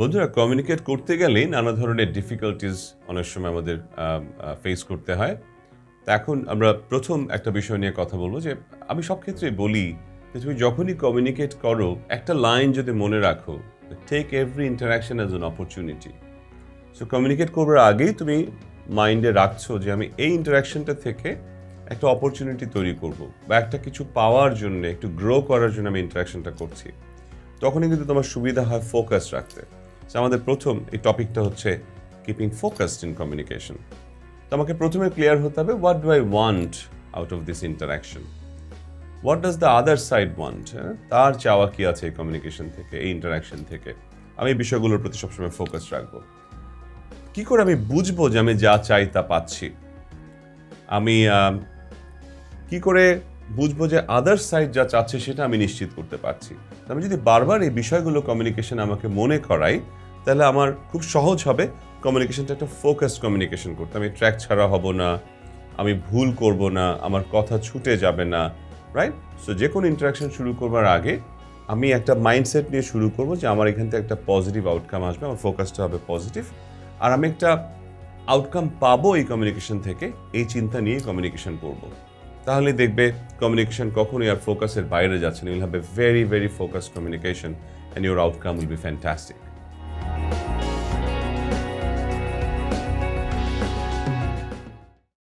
বন্ধুরা কমিউনিকেট করতে গেলেই নানা ধরনের ডিফিকাল্টিস অনেক সময় আমাদের ফেস করতে হয়। তা এখন আমরা প্রথম একটা বিষয় নিয়ে কথা বলব যে, আমি সব ক্ষেত্রে বলি যে, তুমি যখনই কমিউনিকেট করো, একটা লাইন যদি মনে রাখো take every interaction as an opportunity so communicate করবার আগেই তুমি মাইন্ডে রাখছো যে, আমি এই ইন্টারাকশনটা থেকে একটা অপরচুনিটি তৈরি করব বা একটা কিছু পাওয়ার জন্য, একটু গ্রো করার জন্য আমি ইন্টারাকশনটা করছি। তখনই কিন্তু তোমার সুবিধা হয় ফোকাস রাখতে। আমাদের প্রথম এই টপিকটা হচ্ছে কিপিং ফোকাসড ইন কমিউনিকেশন তো আমাকে প্রথমে ক্লিয়ার হতে হবে what do I want out of this interaction what does the other side want তার চাওয়া কি আছে এই কমিউনিকেশন থেকে, এই ইন্টারাকশন থেকে? আমি এই বিষয়গুলোর প্রতি সবসময় ফোকাস রাখব। কি করে আমি বুঝব যে আমি যা চাই তা পাচ্ছি? আমি কি করে বুঝব যে আদার সাইড যা চাচ্ছে সেটা আমি নিশ্চিত করতে পারছি। আমি যদি বারবার এই বিষয়গুলো কমিউনিকেশন আমাকে মনে করাই, তাহলে আমার খুব সহজ হবে কমিউনিকেশনটা একটা ফোকাসড কমিউনিকেশন করতে। আমি ট্র্যাক ছাড়া হব না, আমি ভুল করব না, আমার কথা ছুটে যাবে না রাইট সো যে কোনো ইন্টারাকশন শুরু করবার আগে আমি একটা মাইন্ডসেট নিয়ে শুরু করব যে আমার এখান থেকে একটা পজিটিভ আউটকাম আসবে, আমার ফোকাসটা হবে পজিটিভ আর আমি একটা আউটকাম পাবো এই কমিউনিকেশন থেকে, এই চিন্তা নিয়ে কমিউনিকেশন করব। তাহলে দেখবে কমিউনিকেশন কখনোই আর ফোকাসের বাইরে যাচ্ছে না। You'll have a very very focus communication and your outcome will be fantastic